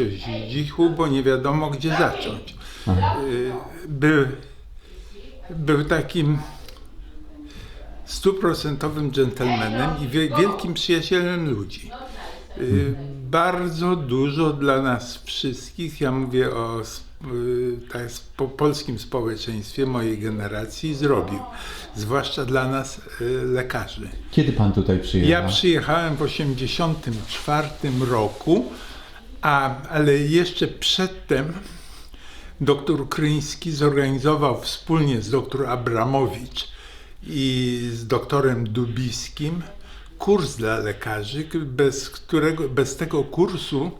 mówić o Zdzichu, bo nie wiadomo gdzie zacząć. Y, Był, był takim stuprocentowym dżentelmenem i wie, wielkim przyjacielem ludzi. Y, Bardzo dużo dla nas wszystkich, ja mówię o y, tak, spo, polskim społeczeństwie mojej generacji, zrobił. Zwłaszcza dla nas lekarzy. Kiedy pan tutaj przyjechał? Ja przyjechałem w 1984 roku, a, ale jeszcze przedtem doktor Kryński zorganizował wspólnie z doktor Abramowicz i z doktorem Dubiskim kurs dla lekarzy, bez którego, bez tego kursu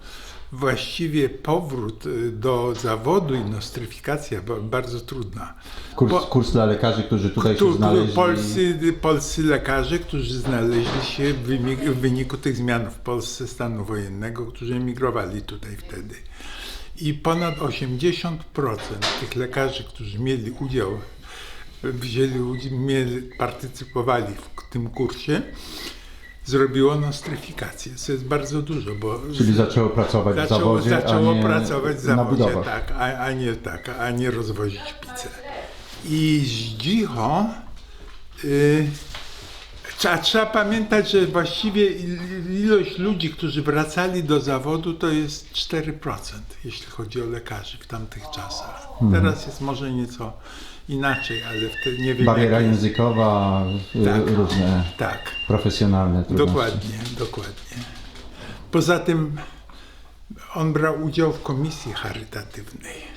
właściwie powrót y, do zawodu i nostryfikacja była bardzo trudna. Kurs, Bo- kurs dla lekarzy, którzy tutaj tu, się znaleźli. polscy, polscy lekarze, którzy znaleźli się w, w wyniku tych zmian w Polsce stanu wojennego, którzy emigrowali tutaj wtedy. I ponad 80% tych lekarzy, którzy mieli udział, wzięli udział, mieli, partycypowali w tym kursie, zrobiło nostryfikację, co jest bardzo dużo, bo Czyli zaczęło pracować w zaczęło, zawodzie, zaczęło a nie pracować w zawodzie, tak, a, a nie tak, a nie rozwozić pizzę. I Zdzicho, y, trzeba, trzeba pamiętać, że właściwie il- ilość ludzi, którzy wracali do zawodu, to jest 4%, jeśli chodzi o lekarzy w tamtych czasach. Mhm. Teraz jest może nieco inaczej, ale wtedy nie wiem. Bariera jak językowa, y, Tak. różne Tak. profesjonalne trudności. Dokładnie, dokładnie. Poza tym on brał udział w komisji charytatywnej.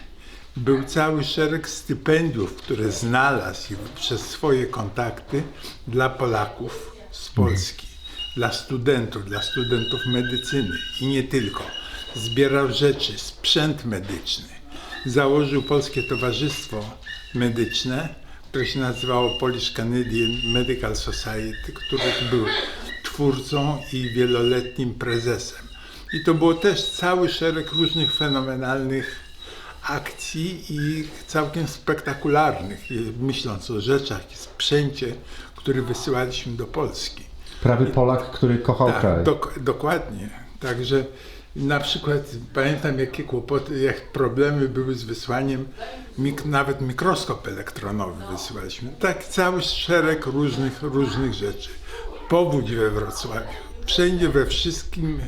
Był cały szereg stypendiów, które znalazł przez swoje kontakty dla Polaków z Polski, dla studentów, dla studentów medycyny i nie tylko. Zbierał rzeczy, sprzęt medyczny. Założył Polskie Towarzystwo Medyczne, które się nazywało Polish Canadian Medical Society, który był twórcą i wieloletnim prezesem. I to było też cały szereg różnych fenomenalnych akcji i całkiem spektakularnych, myśląc o rzeczach i sprzęcie, który wysyłaliśmy do Polski. Prawy Polak, który kochał kraj. Tak, dok- dokładnie. Także na przykład pamiętam jakie kłopoty, jak problemy były z wysłaniem, mik- nawet mikroskop elektronowy wysyłaliśmy. Tak cały szereg różnych, różnych rzeczy. Powódź we Wrocławiu. Wszędzie, we wszystkim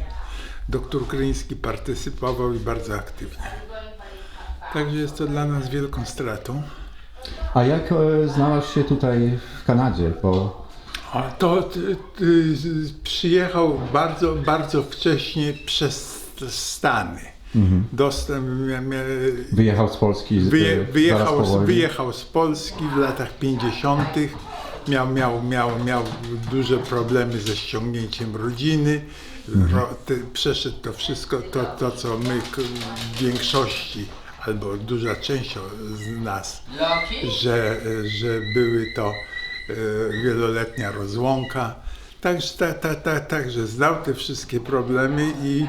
doktor Kryński partycypował i bardzo aktywnie. Także jest to dla nas wielką stratą. A jak e, znalazł się tutaj w Kanadzie? Bo A to ty, ty, przyjechał bardzo, bardzo wcześnie przez Stany. Dostęp, mia, mia, wyjechał z Polski z, wyje, wyjechał, wyjechał z Polski w latach 50. Miał, miał, miał, miał duże problemy ze ściągnięciem rodziny. Ro, ty, przeszedł to wszystko, to, to co my w większości, albo duża część z nas, że, że były to e, wieloletnia rozłąka. Także, ta, ta, ta, także znał te wszystkie problemy i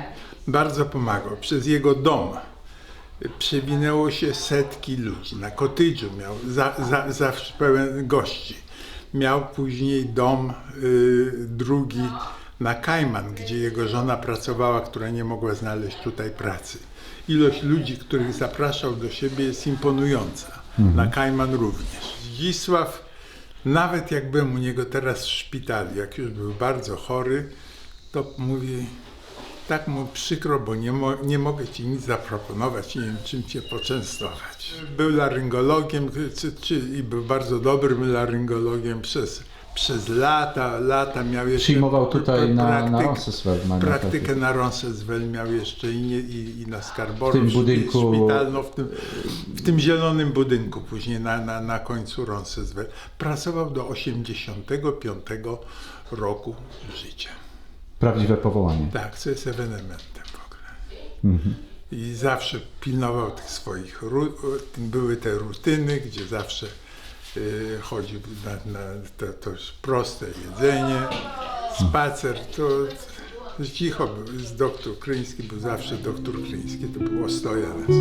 bardzo pomagał. Przez jego dom przewinęło się setki ludzi. Na kotydżu miał za, za, zawsze pełen gości. Miał później dom y, drugi na Kajman, gdzie jego żona pracowała, która nie mogła znaleźć tutaj pracy. Ilość ludzi, których zapraszał do siebie jest imponująca. Na Kajman również. Zdzisław, nawet jak byłem u niego teraz w szpitalu, jak już był bardzo chory, to mówi, tak mu przykro, bo nie, mo- nie mogę ci nic zaproponować, nie wiem czym cię poczęstować. Był laryngologiem czy, czy, i był bardzo dobrym laryngologiem przez, przez lata, lata miał jeszcze Przyjmował tutaj pra- na, na praktyk- Praktykę na Roncesvalles miał jeszcze i, nie, i, i na Skarboru W tym budynku- szpitalno, w tym, w tym zielonym budynku później na, na, na końcu Roncesvalles. Pracował do 85 roku życia. Prawdziwe powołanie. Tak, co jest ewenementem w ogóle. I zawsze pilnował tych swoich, były te rutyny, gdzie zawsze y, chodził na, na to, to proste jedzenie, spacer, to cicho był, z doktor Kryński był zawsze doktor Kryński, to było stoję nas.